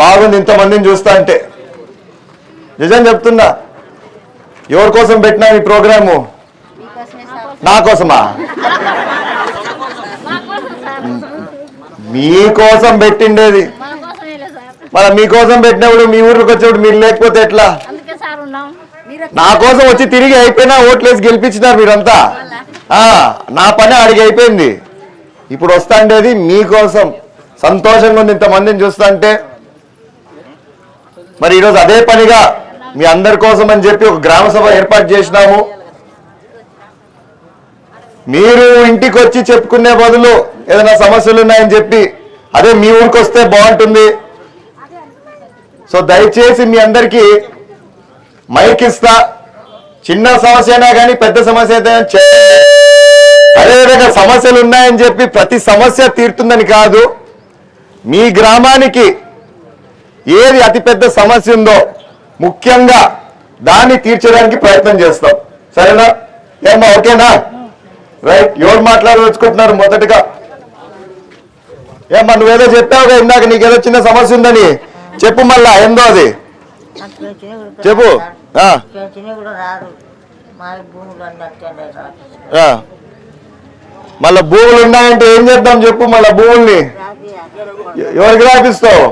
బాగుంది ఇంతమందిని చూస్తా అంటే. నిజం చెప్తున్నా. ఎవరి కోసం పెట్టినా ఈ ప్రోగ్రాము? నా కోసమా? మీకోసం పెట్టిండేది. మన మీకోసం పెట్టినప్పుడు మీ ఊరికి వచ్చినప్పుడు మీరు లేకపోతే ఎట్లా? నా కోసం వచ్చి తిరిగి అయిపోయినా ఓట్లేసి గెలిపించినారు మీరంతా. నా పని అడిగి అయిపోయింది. ఇప్పుడు వస్తాండేది మీకోసం సంతోషంగా ఉంది ఇంతమందిని చూస్తుంటే మరి ఈరోజు అదే పనిగా మీ అందరి కోసం అని చెప్పి ఒక గ్రామ సభ ఏర్పాటు చేసినాము. మీరు ఇంటికి వచ్చి చెప్పుకునే బదులు ఏదైనా సమస్యలు ఉన్నాయని చెప్పి అదే మీ ఊరికి వస్తే బాగుంటుంది. సో దయచేసి మీ అందరికీ మైక్ ఇస్తా. చిన్న సమస్య అయినా కానీ పెద్ద సమస్య అయితే అదేవిధంగా సమస్యలు ఉన్నాయని చెప్పి ప్రతి సమస్య తీరుతుందని కాదు. మీ గ్రామానికి ఏది అతిపెద్ద సమస్య ఉందో ముఖ్యంగా దాన్ని తీర్చడానికి ప్రయత్నం చేస్తాం. సరేనా? ఏమా ఓకేనా? రైట్ ఎవరు మాట్లాడదలుచుకుంటున్నారు మొదటగా? ఏమ్మా నువ్వేదో చెప్పావుగా ఇందాక నీకేదో చిన్న సమస్య ఉందని. చెప్పు మళ్ళా ఏందో అది? చెప్పు. భూములు మళ్ళా భూములు ఉన్నాయంటే ఏం చేద్దాం చెప్పు మళ్ళా భూముల్ని. ఎవరికి రాపిస్తావు?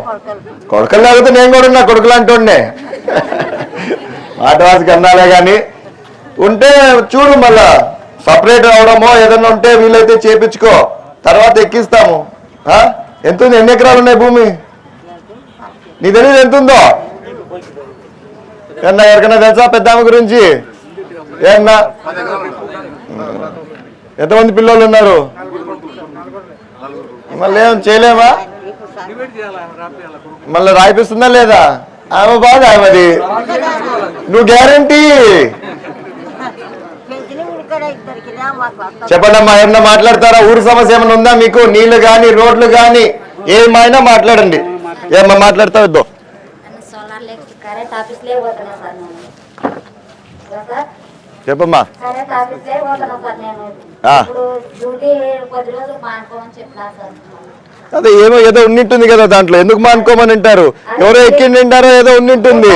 కొడుకులు లేకపోతే నేను కూడా ఉన్నా కొడుకులు అంటుండే మాట వాసికి అన్నాలే కానీ ఉంటే చూడు మళ్ళా సపరేట్ అవడమో ఏదన్నా ఉంటే వీలైతే చేపించుకో. తర్వాత ఎక్కిస్తాము. ఎంత ఉంది ఎన్ని ఎకరాలు ఉన్నాయి భూమి? నీ తెలియదు ఎంత ఉందో ఏమన్నా ఎవరికైనా తెలుసా పెద్ద గురించి? ఏమన్నా? ఎంతమంది పిల్లలు ఉన్నారు? మళ్ళీ ఏం చేయలేమా? మళ్ళీ రాయిపిస్తుందా లేదా? ఆమె బాగా ఆమెది. నువ్వు గ్యారంటీ. చెప్పండమ్మా ఏమన్నా మాట్లాడతారా? ఊరి సమస్య ఏమైనా ఉందా మీకు? నీళ్ళు కానీ రోడ్లు కానీ ఏమైనా మాట్లాడండి. ఏమన్నా మాట్లాడతావు ఇద్దో? చెప్పమ్మా. అదే ఏమో ఏదో ఉన్నింటుంది కదా దాంట్లో. ఎందుకు మానుకోమని అంటారు? ఎవరో ఎక్కిండింటారో ఏదో ఉన్నింటుంది.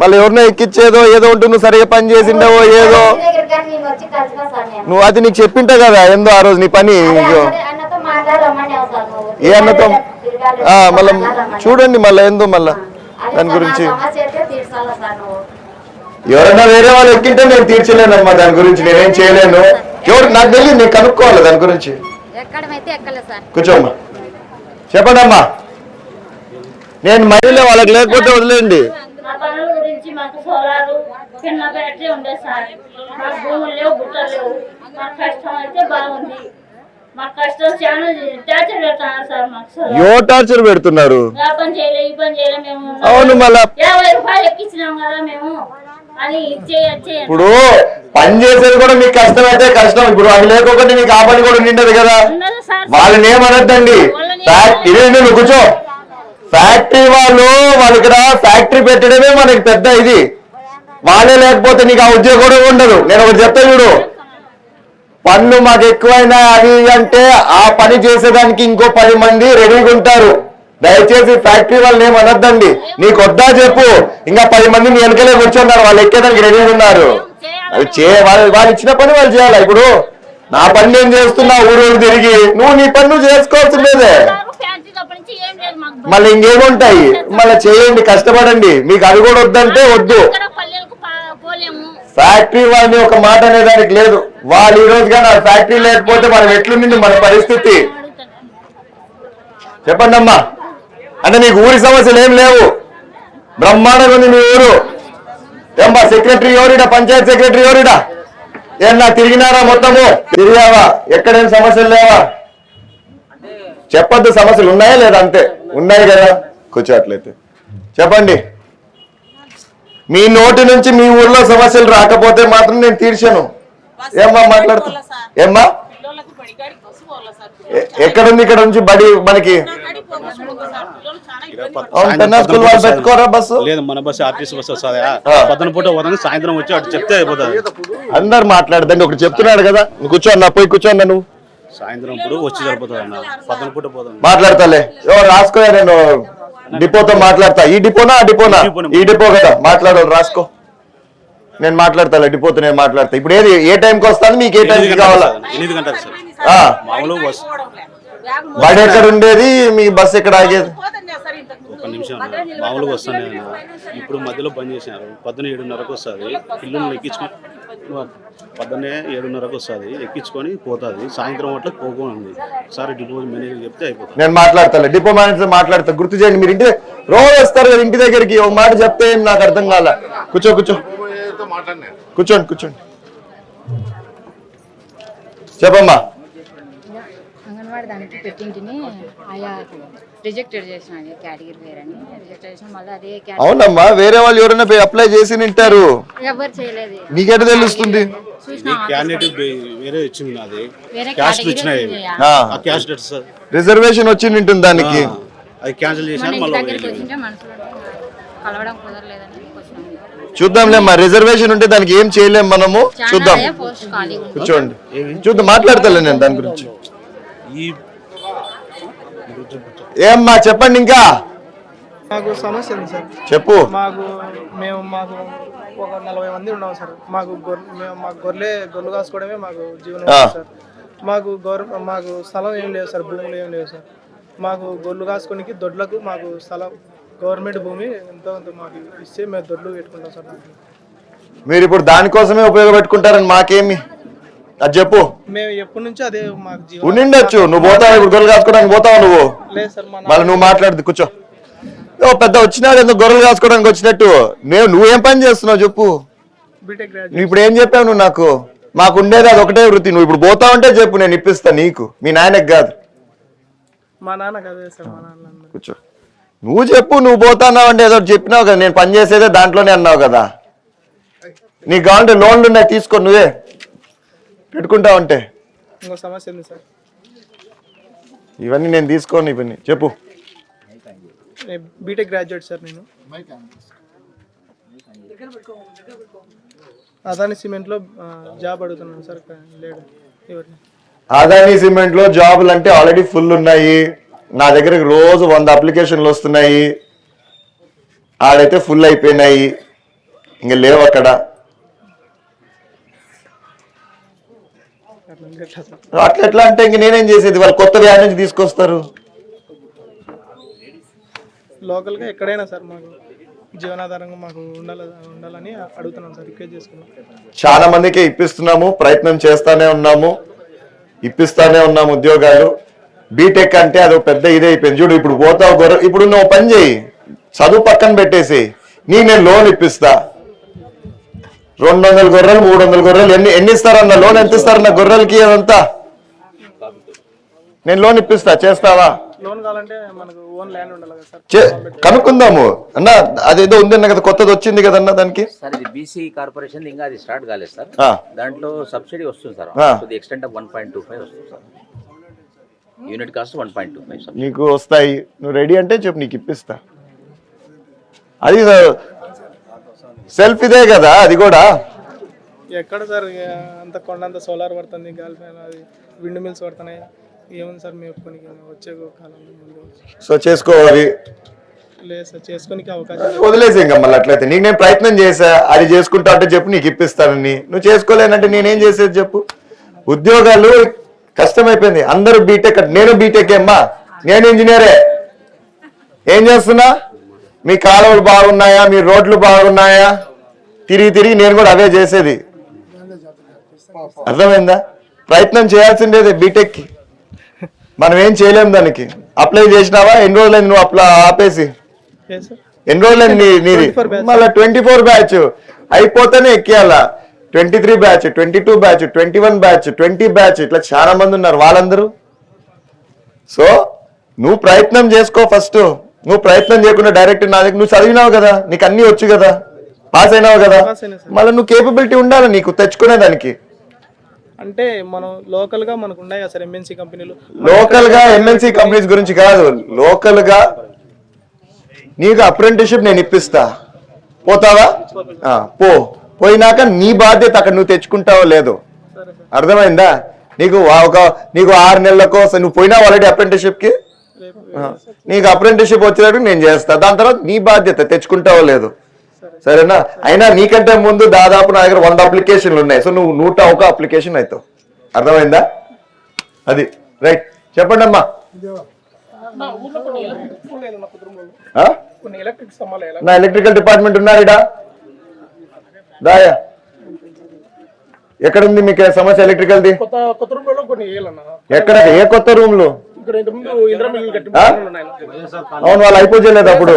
మళ్ళీ ఎవరినో ఎక్కిచ్చేదో ఏదో ఉంటుంది నువ్వు సరిగా పని చేసిండవో ఏదో. నువ్వు అది నీకు చెప్పింటా కదా ఏందో ఆ రోజు నీ పని? ఏ అన్నతో? మళ్ళా. చూడండి మళ్ళీ ఏందో మళ్ళా దాని గురించి. నా సమస్య అయితే తీర్చాలా సార్ నువ్వు ఎవరైనా వేరే వాళ్ళు ఎక్కింటే నేను తీర్చలేనమ్మా దాని గురించి నేనేం చేయలేను. ఎవరు నాకు తెలియదు నేను కనుక్కోవాలి దాని గురించి. కూర్చోమ్మా. చెప్పండి అమ్మా నేను మహిళ వాళ్ళకి లేకపోతే వదిలేండి యో టార్చర్ పెడుతున్నారు? ఆ పని చేయలే ఈ పని చేయలే మేము అవును మళ్ళా ఇప్పుడు పని చేసేది కూడా మీకు కష్టం అయితే కష్టం. ఇప్పుడు అవి లేకపోతే మీకు ఆ పని కూడా నిండదు కదా. వాళ్ళని ఏమనొద్దండి? ఫ్యాక్టరీ నువ్వు కూర్చో. ఫ్యాక్టరీ వాళ్ళు వాళ్ళు ఇక్కడ ఫ్యాక్టరీ పెట్టడమే మనకి పెద్ద ఇది. వాళ్ళే లేకపోతే నీకు ఆ ఉద్యోగం కూడా ఉండదు. నేను ఒకటి చెప్తా చూడు. పన్ను మాకు ఎక్కువైనా అది అంటే ఆ పని చేసేదానికి ఇంకో పది మంది రెడీగా ఉంటారు. దయచేసి ఫ్యాక్టరీ వాళ్ళని ఏం అనొద్దండి. నీకు వద్దా చెప్పు. ఇంకా పది మంది నీ వెనకలే కూర్చున్నారు. వాళ్ళు ఎక్కేదానికి రెడీ ఉన్నారు. అది చే వాళ్ళు వాళ్ళు ఇచ్చిన పని వాళ్ళు చేయాలి ఇప్పుడు? నా పని నేను చేస్తున్నా ఊరు తిరిగి. నువ్వు నీ పని నువ్వు చేసుకోవాల్సిందేదే మళ్ళీ ఇంకేముంటాయి మళ్ళీ చేయండి కష్టపడండి. మీకు అది కూడా వద్దంటే వద్దు. ఫ్యాక్టరీ వాళ్ళని ఒక మాట అనేదానికి లేదు. వాళ్ళు ఈ రోజు కానీ ఆ ఫ్యాక్టరీ లేకపోతే మనం ఎట్లుంది మన పరిస్థితి? చెప్పండి అమ్మా అంటే నీకు ఊరి సమస్యలు ఏం లేవు. బ్రహ్మాండంగా ఉంది మీ ఊరు. ఏమ్మా సెక్రటరీ ఎవరిడా? పంచాయత్ సెక్రటరీ ఎవరిడా? ఏమన్నా తిరిగినారా మొత్తము? తిరిగావా? ఎక్కడేం సమస్యలు లేవా? చెప్పొద్దు సమస్యలు ఉన్నాయా లేదా అంతే? ఉన్నాయి కదా కూర్చో అట్లయితే చెప్పండి. మీ నోటి నుంచి మీ ఊర్లో సమస్యలు రాకపోతే మాత్రం నేను తీర్చాను. ఏమ్మా మాట్లాడుతా ఏమ్మా ఎక్కడుంది ఇక్కడ నుంచి బడి మనకి? స్కూల్ వాళ్ళు పెట్టుకోరా బస్సు? లేదు మన బస్సు ఆర్టీసీ బస్సు వస్తుంది. పొద్దున పూట పోతుంది సాయంత్రం వచ్చి అటు చెప్తే అయిపోతుంది. అందరు మాట్లాడదండి ఒకటి చెప్తున్నాడు కదా. నువ్వు కూర్చో అన్న పోయి కూర్చో అన్న నువ్వు. సాయంత్రం ఇప్పుడు వచ్చి సరిపోతుంది అన్న. పొద్దున పూట పోదాం. మాట్లాడతాలే. రాసుకో నేను డిపోతో మాట్లాడతా. ఈ డిపోనా ఆ డిపోనా? ఈ డిపోనే. ఈ డిపో కదా. మాట్లాడాలి రాసుకో. నేను మాట్లాడతాలే డిపోతో నేను మాట్లాడతా. ఇప్పుడు ఏది ఏ టైంకి వస్తాను? మీకు ఏ టైంకి కావాలా? సార్, ఎనిమిది గంటలకు సార్ మామూలు బస్. బడి ఎక్కడ ఉండేది? మీ బస్ ఎక్కడ ఆగేది? సార్ ఒక నిమిషం. మామూలుగా వస్తాను నేను ఇప్పుడు మధ్యలో బంద్ చేసినారు. పొద్దున్న ఏడున్నరకు వస్తుంది. పిల్లల్ని ఎక్కించుకొని పొద్దున్నే ఏడున్నరకు వస్తుంది. ఎక్కించుకొని పోతుంది. సాయంత్రం అట్లా పోకుండా ఒకసారి డిపో మేనేజర్ చెప్తే అయిపోతుంది. నేను మాట్లాడతాలే. డిపో మేనేజర్ మాట్లాడతా. గుర్తు చేయండి. మీరు ఇంటి రోజు వస్తారు కదా ఇంటి దగ్గరికి. ఒక మాట చెప్తే నాకు అర్థం కాల. కూర్చో కూర్చో. కూర్చోండి కూర్చోండి. చెప్పమ్మా. అంగన్వాడి దానికి పెట్టింటిని ఆయా రిజెక్టెడ్ చేసిన కేటగిరీ వేరే అని రిజెక్ట్ చేసిన మళ్ళీ అదే అవునమ్మా వేరే వాళ్ళు ఎవరైనా పోయి అప్లై చేసి నింటారు. ఎవరు చేయలేదు. నీకెట తెలుస్తుంది? రిజర్వేషన్ వచ్చి నింటుంది దానికి. అది క్యాన్సిల్ మళ్ళీ కలవడం కుదరలేదని. చూద్దాంలే మా రిజర్వేషన్ ఉంటే దానికి ఏం చేయలేం మనము. చూద్దాం. కూర్చోండి. చూద్దాం మాట్లాడతాలే నేను దాని గురించి. ఈ ఏమ్మా చెప్పండి ఇంకా. మాకు సమస్య ఉంది సార్. చెప్పు. మాకు మేము మాకు ఒక నలభై మంది ఉన్నాం సార్. మాకు గొర్రె మేము మాకు గొర్రెలే గొర్రెలు కాసుకోవడమే మాకు జీవనం. సార్. మాకు గొర్రె మాకు స్థలం ఏం లేదు సార్ భూములు ఏం లేవు సార్. మాకు గొర్రెలు కాసుకోనికి దొడ్లకు మాకు స్థలం గవర్నమెంట్ భూమి ఎంతో కొంత మాకు ఇస్తే మేము దొడ్లు పెట్టుకుంటాం సార్. మీరు ఇప్పుడు దానికోసమే ఉపయోగపెట్టుకుంటారని మాకేమి? అది చెప్పు. మేము ఎప్పటి నుంచో అదే మాకు జీవనం. ఉండిండొచ్చు. నువ్వు పోతావు? ఇప్పుడు గొర్రెలు కాసుకోవడానికి పోతావు నువ్వు? లేదు సార్ మా మళ్ళీ నువ్వు మాట్లాడుతు కూర్చో. ఓ పెద్ద వచ్చినాడు ఎందుకు గొర్రెలు కాసుకోవడానికి వచ్చినట్టు. నేను నువ్వేం పని చేస్తున్నావు చెప్పు. B Tech graduate. నువ్వు ఇప్పుడు ఏం చెప్పావు నువ్వు నాకు? మాకు ఉండేది అది ఒకటే వృత్తి. నువ్వు ఇప్పుడు పోతావంటే చెప్పు నేను ఇప్పిస్తా నీకు. మీ నాయనకి కాదు. మా సార్ మా నాన్న. కూర్చో. నువ్వు చెప్పు నువ్వు పోతున్నావు అంటే ఏదో చెప్పినావు కదా నేను పని చేసేదే దాంట్లోనే అన్నావు కదా. నీకు కావాలంటే లోన్లు ఉన్నాయి తీసుకో నువ్వే. పెట్టుకుంటావంటే ఇంకో సమస్య ఉంది సార్. ఇవన్నీ నేను తీసుకోను ఇవన్నీ. చెప్పు. నేను బీటెక్ గ్రాడ్యుయేట్ సార్ నేను. అదాని సిమెంట్లో ఆ, జాబ్ అడుగుతున్నాను సార్ లేడు ఎవరిని. అదానీ సిమెంట్లో జాబులు అంటే ఆల్రెడీ ఫుల్ ఉన్నాయి. నా దగ్గరికి రోజు వంద అప్లికేషన్లు వస్తున్నాయి. ఆడైతే ఫుల్ అయిపోయినాయి. ఇంకా లేవు అక్కడ. అట్లా ఎట్లా అంటే ఇంక నేనేం చేసేది? వాళ్ళు కొత్త వ్యాన్ నుంచి తీసుకొస్తారు. లోకల్గా ఎక్కడైనా సార్ మాకు జీవనాధారంగా మాకు ఉండాల ఉండాలని అడుగుతున్నాం సార్ రిక్వెస్ట్ చేసుకున్నాం చాలా మందికి ఇప్పిస్తున్నాము ప్రయత్నం చేస్తానే ఉన్నాము. ఇప్పిస్తానే ఉన్నాము ఉద్యోగాలు. బీటెక్ అంటే అది పెద్ద ఇదే అయిపోయింది. చూడు ఇప్పుడు పోతావు గొర్రె ఇప్పుడు నువ్వు పని చేయి. చదువు పక్కన పెట్టేసి నీ నేను లోన్ ఇప్పిస్తా. రెండు వందల గొర్రెలు మూడు వందల గొర్రెలు ఎన్ని ఎన్ని ఇస్తారన్న లోన్ ఎంత ఇస్తారన్న గొర్రెలకి అదంతా నేను లోన్ ఇప్పిస్తా చేస్తావా? లోన్ కావాలంటే మనకు ఓన్ ల్యాండ్ ఉండాలి కదా సార్. చే కనుక్కుందాము. అన్న అదేదో ఉంది అన్న కదా కొత్తది వచ్చింది కదన్న దానికి? సార్ ఇది బీసీ కార్పొరేషన్ ఇంకా అది స్టార్ట్ కాలేదు సార్. ఆ, దాంట్లో సబ్సిడీ వస్తుంది sir. Extent of one point two five వస్తుంది sir. Unit cost one point two five నీకు వస్తాయి. నువ్వు రెడీ అంటే చెప్పు నీకు ఇప్పిస్తా. అది సెల్ఫ్ ఇదే కదా అది కూడా. ఎక్కడ సార్? ఇక అంత కొండంత సోలార్ పడుతుంది గాలి ఫ్యాన్ అది విండ్ మిల్స్ పడుతున్నాయి. ఏముంది సార్ మేము ఒప్పుకొని వచ్చే కాలంలో ముందు. సో చేసుకోవాలి. లేదు సార్ చేసుకోనికి అవకాశం లేదు. వదిలేసి ఇంకా మళ్ళీ అట్లయితే. నీకు నేను ప్రయత్నం చేశా అది చేసుకుంటా అంటే చెప్పు నీకు ఇప్పిస్తానని. నువ్వు చేసుకోలేనంటే నేనేం చేసేది చెప్పు? ఉద్యోగాలు కష్టమైపోయింది. అందరూ బీటెక్ నేను బీటెక్ అమ్మా? నేను ఇంజనీరే. ఏం చేస్తున్నా? మీ కాలువలు బాగున్నాయా? మీ రోడ్లు బాగున్నాయా? తిరిగి తిరిగి నేను కూడా అవే చేసేది. అర్థమైందా? ప్రయత్నం చేయాల్సిందేదే బీటెక్కి మనం ఏం చేయలేం దానికి. అప్లై చేసినావా? ఎన్ని రోజులైంది నువ్వు అప్లై ఆపేసి? ఎన్ని రోజులైంది నీ- నీది? 24 batch. మళ్ళీ ట్వంటీ ఫోర్ బ్యాచ్ అయిపోతేనే ఎక్కేయాల? Twenty three batch twenty two batch twenty one batch twenty batch ఇట్లా చాలా మంది ఉన్నారు వాళ్ళందరూ. సో నువ్వు ప్రయత్నం చేసుకో ఫస్ట్. నువ్వు ప్రయత్నం చేయకుండా డైరెక్ట్ నా దగ్గర నువ్వు చదివినావు కదా నీకు అన్ని వచ్చు కదా పాస్ అయినావు కదా. మళ్ళీ నువ్వు కేపబిలిటీ ఉండాలి నీకు తెచ్చుకునేదానికి అంటే మనం లోకల్గా మనకు ఉన్నాయి కదా సార్ ఎంఎన్సీ కంపెనీలు. లోకల్గా ఎంఎన్సీ కంపెనీస్ గురించి కాదు లోకల్గా నీకు అప్రెంటిషిప్ నేను ఇప్పిస్తా. పోతావా? పో. పోయినాక నీ బాధ్యత అక్కడ నువ్వు తెచ్చుకుంటావో లేదో. అర్థమైందా? నీకు వా- ఒక నీకు ఆరు నెలలకో నువ్వు పోయినావు ఆల్రెడీ అప్రెంటిస్షిప్కి? ఆ. నీకు అప్రెంటిస్షిప్ వచ్చేటట్టు నేను చేస్తా. దాని తర్వాత నీ బాధ్యత తెచ్చుకుంటావో లేదు. సరేనా? అయినా నీకంటే ముందు దాదాపు నా దగ్గర వంద అప్లికేషన్లు ఉన్నాయి. సో నువ్వు నూట ఒక అప్లికేషన్ అవుతావు అర్థమైందా? అది. రైట్. చెప్పండి అమ్మా. నా ఎలక్ట్రికల్ డిపార్ట్మెంట్ ఉన్నారిడా దాయా ఎక్కడుంది మీకు సమస్య కొన్ని వేయాలన్న. ఎక్కడ? ఏ కొత్త రూమ్లో? అవును వాళ్ళు అయిపోలేదు అప్పుడు.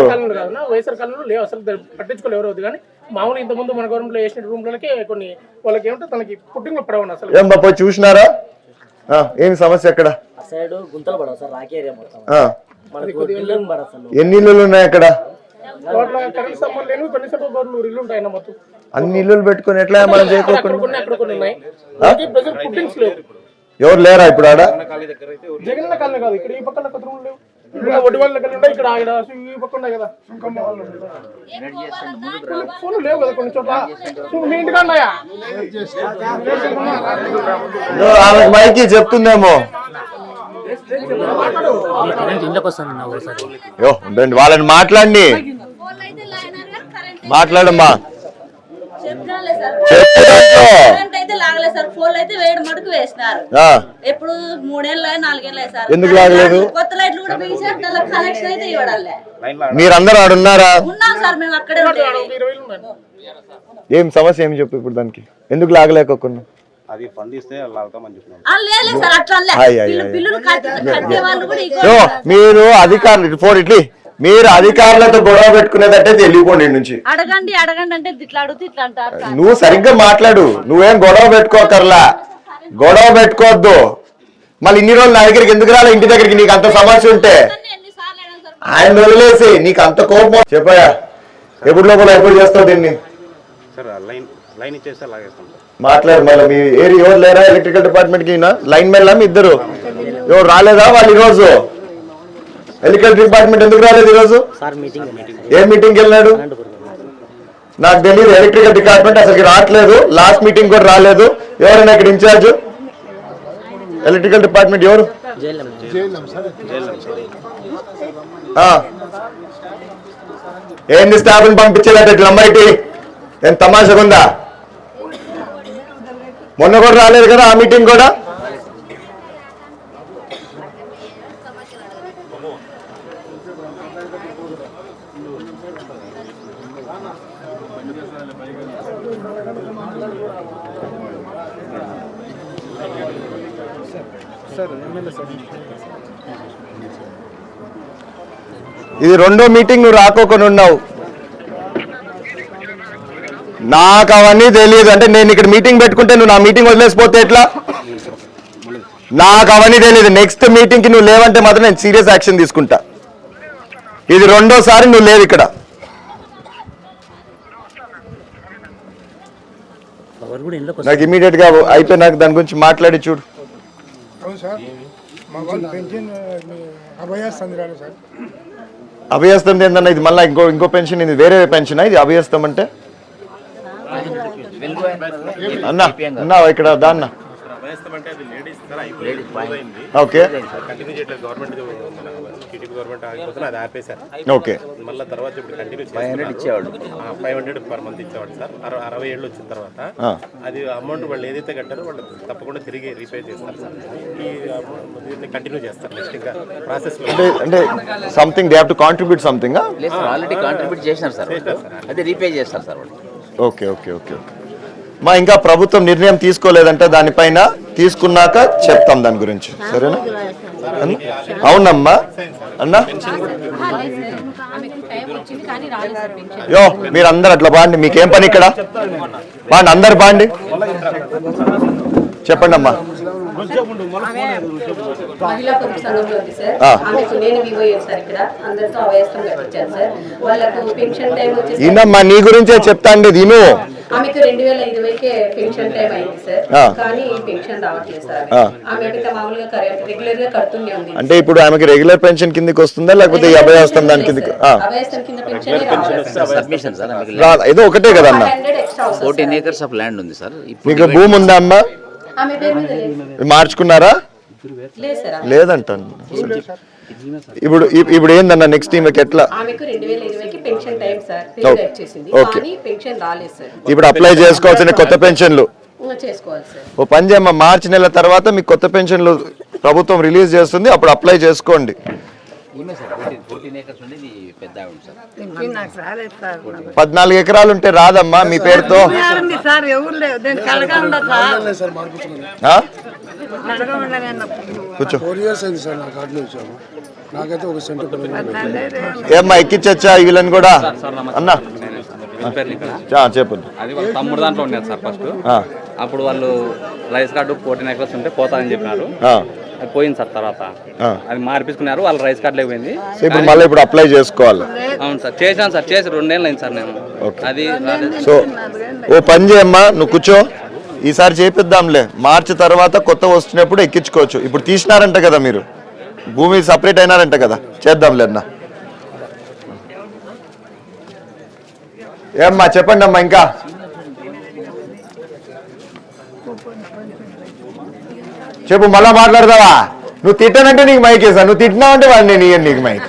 వైఎస్ఆర్ కాలంలో లేవు అసలు పట్టించుకోలేవు ఎవరు కానీ మామూలు ఇంత ముందు మన గవర్నమెంట్లో వేసిన రూమ్లకి కొన్ని వాళ్ళకి ఏమంటే తనకి పుట్టింగ్ అసలు. ఏం బాబు చూసినారా? ఆ, ఏమి సమస్య ఎక్కడ? సైడ్ గుంతలు పడవు సార్ రాకి ఏరియా మొత్తం. ఆ, మనకు పిల్లలు పడవు అసలు. ఎన్ని ఇల్లులు ఉన్నాయి అక్కడ? కొన్ని సెంటర్ బోర్లు ఇల్లు ఉంటాయి మొత్తం. అన్ని ఇల్లులు పెట్టుకొని ఎట్లా మనం లేవు. ఎవరు లేరా ఇప్పుడు ఆడ? ఆమె మైకి చెప్తుందేమో. ఉండండి వాళ్ళని మాట్లాడండి. మాట్లాడమ్మా. ఎప్పుడు మూడేళ్ళు నాలుగేళ్ళు సార్. ఎందుకు లాగలేదు? కొత్త లైట్లు కూడా బిగించారు దానిలో కనెక్షన్ అయితే ఇవ్వడాలే. మీరందరూ ఆడున్నారా ఉన్నాం సార్ మేము అక్కడే ఉండేది. ఇరవై వేలు ఉన్నాయి ఏం సమస్య ఏమి చెప్పు ఇప్పుడు దానికి? ఎందుకు లాగలేకపోకున్నా అది ఫండ్ ఇస్తే లాగుతామని చెప్పినాం. ఆ, లేదు లేదు సార్ అట్లా అనలే. ఆయ్, ఆయ్, వీళ్ళు ఆయ్. బిల్లులు కట్టే కట్టే వాళ్ళు కూడా ఇగో యో మీరు అధికారులు ఫోన్ ఇట్లి మీరు అధికారులతో గొడవ పెట్టుకునేదంటే తెలియకోండి నుంచి. అడగండి అడగండి అంటే ఇట్లా అడుగుతూ ఇట్లా అంటారు. నువ్వు సరిగ్గా మాట్లాడు. నువ్వేం గొడవ పెట్టుకోకర్లా. గొడవ పెట్టుకోవద్దు. మళ్ళీ ఇన్ని రోజులు నా దగ్గరికి ఎందుకు రాలే? ఇంటి దగ్గరికి నీకు అంత సమస్య ఉంటే. ఆయన వదిలేసి నీకు అంత కోపం చెప్పాయా ఎప్పుడు లోపల ఎప్పుడు చేస్తావు దీన్ని? మాట్లాడు మళ్ళీ. మీ ఏరి ఎవరు లేరా? ఎలక్ట్రికల్ డిపార్ట్మెంట్కి లైన్ మెల్లా మీ ఇద్దరు? ఎవరు రాలేదా వాళ్ళు ఈరోజు? ఎలక్ట్రికల్ డిపార్ట్మెంట్ ఎందుకు రాలేదు ఈరోజు? ఏ మీటింగ్ వెళ్ళినాడు నాకు తెలియదు ఎలక్ట్రికల్ డిపార్ట్మెంట్ అసలు రావట్లేదు. లాస్ట్ మీటింగ్ కూడా రాలేదు. ఎవరైనా ఇక్కడ ఇన్ఛార్జ్? ఎలక్ట్రికల్ డిపార్ట్మెంట్ ఎవరు. ఏంది స్టాఫ్ పంపించేదట ఇట్లా అమ్మాయికి? ఏం తమాషగా ఉందా మొన్న కూడా రాలేదు కదా ఆ మీటింగ్ కూడా? ఇది రెండో మీటింగ్ నువ్వు రాకోకుండా ఉన్నావు. నాకు అవన్నీ తెలియదు. అంటే నేను ఇక్కడ మీటింగ్ పెట్టుకుంటే నువ్వు నా మీటింగ్ వదిలేసిపోతే ఎట్లా? నాకు అవన్నీ తెలియదు. నెక్స్ట్ మీటింగ్కి నువ్వు లేవంటే మాత్రం నేను సీరియస్ యాక్షన్ తీసుకుంటా. ఇది రెండోసారి నువ్వు లేవు ఇక్కడ. నాకు ఇమీడియట్గా అయిపోయి నాకు దాని గురించి మాట్లాడి చూడు. అవును సార్. మా వాళ్ళు పెన్షన్ రాను సార్. అభయస్తం ఏందన్న ఇది మళ్ళీ ఇంకో ఇంకో పెన్షన్ ఇది వేరే పెన్షన్ ఇది అభయస్తం అంటే? అన్న అన్నా ఇక్కడ దాన్న. ఓకే. టీడీపీ గవర్నమెంట్ ఆగిపోతే అది ఆపేశారు ఓకే. మళ్ళీ తర్వాత ఇప్పుడు కంటిన్యూ ఫైవ్ హండ్రెడ్ ఇచ్చేవాళ్ళు. ఫైవ్ హండ్రెడ్ పర్ మంత్ ఇచ్చేవాడు సార్. అర- అరవై ఏళ్ళు వచ్చిన తర్వాత. అది అమౌంట్ వాళ్ళు ఏదైతే కట్టారో వాళ్ళు తప్పకుండా తిరిగి రీపే చేస్తారు సార్. ఈ దీన్ని కంటిన్యూ చేస్తారు నెక్స్ట్ ఇంకా ప్రాసెస్ అంటే అంటే something they have to contribute something already contribute చేసినారు సార్. అదే రీపే చేస్తారు sir okay okay okay okay. మా ఇంకా ప్రభుత్వం నిర్ణయం తీసుకోలేదంటే దానిపైన తీసుకున్నాక చెప్తాం దాని గురించి. సరేనా? అన్న? అవునమ్మా. అన్నా? యో మీరు అందరు అట్లా బాండి మీకేం పని ఇక్కడ? బాండి అందరు బాండి. చెప్పండి అమ్మా మహిళా పొదుపు సంఘంలో సార్ ఆమెకు నేను సార్ ఇక్కడ అందరితో కట్టించాను సార్ వాళ్ళకు పెన్షన్ టైం వచ్చేసి ఈయనమ్మా నీ గురించే చెప్తా అండి దీను ఆమెకు రెండు వేల ఇరవైకే పెన్షన్ టైం అయింది సార్. కానీ పెన్షన్ రావట్లేదు సార్. ఆమె మామూలుగా రెగ్యులర్గా కడుతూనే ఉంది. అంటే ఇప్పుడు ఆమెకి రెగ్యులర్ పెన్షన్ కిందకి వస్తుందా లేకపోతే ఈ అభయహస్తం దాని కిందకి? ఏదో ఒకటే కదా అన్న ఫోర్టీన్ ఏకర్స్ ఆఫ్ ల్యాండ్ ఉంది సార్. మీకు భూమి ఉందా అమ్మా? మార్చుకున్నారా? లేదు సార్. లేదంటాను. ఇప్పుడు ఇప్- ఇప్పుడు ఏందన్న నెక్స్ట్ ఈమెకి ఎట్లా? ఆమెకు రెండు వేల ఇరవైకి పెన్షన్ టైం సార్. పేరు వచ్చేసింది. ఓకే. కానీ పెన్షన్ రాలేదు సార్. ఇప్పుడు అప్లై చేసుకోవాల్సిన కొత్త పెన్షన్లు. ఇంకా చేసుకోవాలి సార్. ఓ పని చేయమ్మా. మార్చి నెల తర్వాత మీకు కొత్త పెన్షన్లు ప్రభుత్వం రిలీజ్ చేస్తుంది. అప్పుడు అప్లై చేసుకోండి. ఈమె సార్. ఫోర్టీన్ ఏకర్స్ ఉండేది పద్నాలుగు ఎకరాలు ఉంటే రాదమ్మా మీ పేరుతో? కూర్చో. ఏమ్మా ఎక్కించచ్చా వీళ్ళని కూడా? అన్నా. చా, చెప్పు. అది వాళ్ళ తమ్ముడు దాంట్లో ఉన్నారు సార్ ఫస్ట్. అప్పుడు వాళ్ళు రైస్ కార్డు ఫోర్టీన్ ఎకర్స్ ఉంటే పోతాదని చెప్పినారు. ఆ, అది పోయింది సార్ తర్వాత. అది మార్పించుకున్నారు వాళ్ళు రైస్ కార్డు లేకపోయింది సో ఇప్పుడు మళ్ళీ ఇప్పుడు అప్లై చేసుకోవాలి. అవును సార్ చేశాను సార్ చేసి రెండేళ్ళు అయింది సార్ నేను. అది. సో ఓ పని చేయమ్మా నువ్వు కూర్చో. ఈసారి చేపిద్దాంలే. మార్చి తర్వాత కొత్త వస్తున్నప్పుడు ఎక్కించుకోవచ్చు. ఇప్పుడు తీసినారంట కదా మీరు. భూమి సపరేట్ అయినారంట కదా. చేద్దాంలే అన్న. ఏమ్మా చెప్పండి అమ్మా ఇంకా. చెప్పు మళ్ళా మాట్లాడతావా నువ్వు తిట్టనంటే నీకు మైక్ వేసా నువ్వు తిట్టినావంటే వాడిని నేను ఇయ్యను నీకు మైక్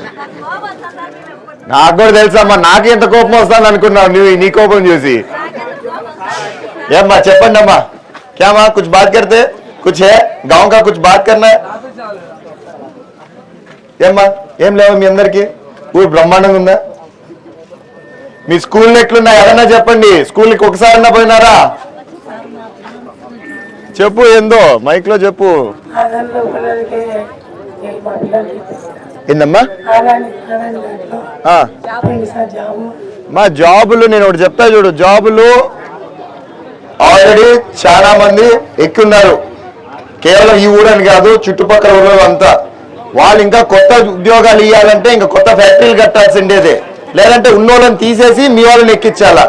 నాకు కూడా తెలుసమ్మా నాకు ఎంత కోపం వస్తాను అనుకున్నావు నువ్వు నీ కోపం చూసి ఏమ్మా చెప్పండి అమ్మా क्या माँ कुछ बात करते कुछ है गांव का कुछ बात करना है ఏమ్మా ఏం లేవా మీ అందరికి ఊరు బ్రహ్మాండంగా ఉందా మీ స్కూల్ ఎట్లున్నా ఎవరన్నా చెప్పండి స్కూల్కి ఒకసారి అన్నా పోయినారా చెప్పు ఏందో మైక్లో చెప్పు. ఏందమ్మా? మా జాబులు నేను ఒకటి చెప్తా చూడు. జాబులు ఆల్రెడీ చాలా మంది ఎక్కున్నారు. కేవలం ఈ ఊరని కాదు చుట్టుపక్కల ఊళ్ళో అంతా. వాళ్ళు ఇంకా కొత్త ఉద్యోగాలు ఇవ్వాలంటే ఇంకా కొత్త ఫ్యాక్టరీలు కట్టాల్సిండేదే లేదంటే ఉన్నోళ్ళని తీసేసి మీ వాళ్ళని ఎక్కించాలా?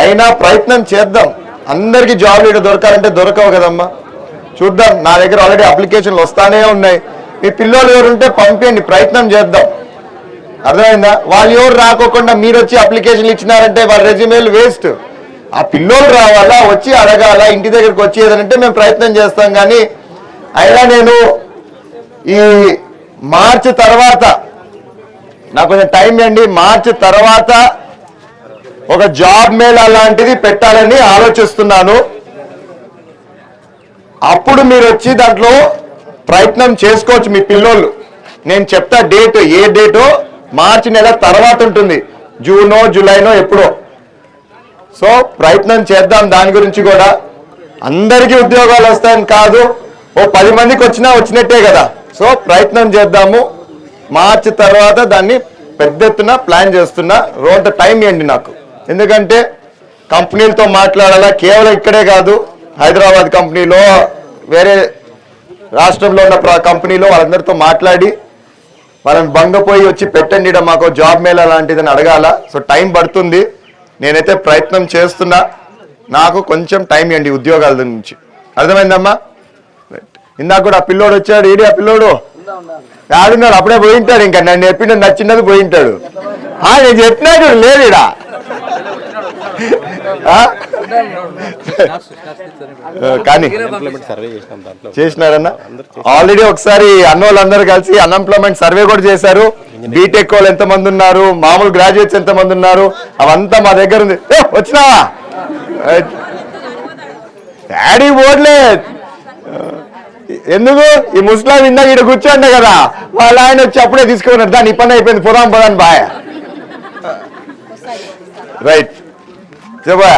అయినా ప్రయత్నం చేద్దాం. అందరికి జాబ్ ఇటు దొరకాలంటే దొరకవు కదమ్మా. చూద్దాం నా దగ్గర ఆల్రెడీ అప్లికేషన్లు వస్తానే ఉన్నాయి. మీ పిల్లలు ఎవరుంటే పంపించండి ప్రయత్నం చేద్దాం. అర్థమైందా? వాళ్ళు ఎవరు రాకోకుండా మీరు వచ్చి అప్లికేషన్లు ఇచ్చినారంటే వాళ్ళ రెజ్యూమేలు వేస్ట్ ఆ పిల్లోలు రావాలా వచ్చి అడగాల ఇంటి దగ్గరికి వచ్చి ఏదంటే మేము ప్రయత్నం చేస్తాం కానీ అయినా నేను ఈ మార్చి తర్వాత నాకు కొంచెం టైం ఇవ్వండి మార్చి తర్వాత ఒక జాబ్ మేళా లాంటిది పెట్టాలని ఆలోచిస్తున్నాను. అప్పుడు మీరు వచ్చి దాంట్లో ప్రయత్నం చేసుకోవచ్చు మీ పిల్లోళ్ళు. నేను చెప్తా డేట్ ఏ డేటో మార్చి నెల తర్వాత ఉంటుంది. జూనో జూలైనో ఎప్పుడో. సో ప్రయత్నం చేద్దాం దాని గురించి కూడా. అందరికీ ఉద్యోగాలు వస్తాయని కాదు. ఓ పది మందికి వచ్చినా వచ్చినట్టే కదా. సో ప్రయత్నం చేద్దాము. మార్చి తర్వాత దాన్ని పెద్ద ఎత్తున ప్లాన్ చేస్తున్నా. రోడ్ టైం ఇవ్వండి నాకు? ఎందుకంటే కంపెనీలతో మాట్లాడాలా కేవలం ఇక్కడే కాదు హైదరాబాద్ కంపెనీలో వేరే రాష్ట్రంలో ఉన్న కంపెనీలో వాళ్ళందరితో మాట్లాడి వాళ్ళని బంగపోయి వచ్చి పెట్టండి ఈడ మాకు జాబ్ మేళా లాంటిదని అడగాల. సో టైం పడుతుంది. నేనైతే ప్రయత్నం చేస్తున్నా. నాకు కొంచెం టైం ఇవ్వండి ఉద్యోగాల నుంచి. అర్థమైందమ్మా? ఇందాక కూడా ఆ పిల్లోడు వచ్చాడు. ఏడి ఆ పిల్లోడు? ఆడున్నాడు. అప్పుడే పోయింటాడు ఇంకా నన్ను చెప్పిన నచ్చినది పోయింటాడు ఆ, నేను చెప్పినా చూడు లేదు ఈడ. కానీ సర్వే చేసినాం దాంట్లో. చేసినారన్నా? ఆల్రెడీ ఒకసారి అన్నోళ్ళందరూ కలిసి అన్ఎంప్లాయ్మెంట్ సర్వే కూడా చేశారు. బీటెక్ వాళ్ళు ఎంతమంది ఉన్నారు? మామూలు గ్రాడ్యుయేట్స్ ఎంతమంది ఉన్నారు? అవంతా మా దగ్గర ఉంది. ఏ, వచ్చినావా? డాడీ బోర్డులే ఎందుకు? ఈ ముస్లాం ఇందాక ఇక్కడ కూర్చోండి కదా. వాళ్ళ ఆయన వచ్చి అప్పుడే తీసుకున్నాడు దాని పని అయిపోయింది. పురాం పదాన్ని బాయ్. రైట్ చెప్పా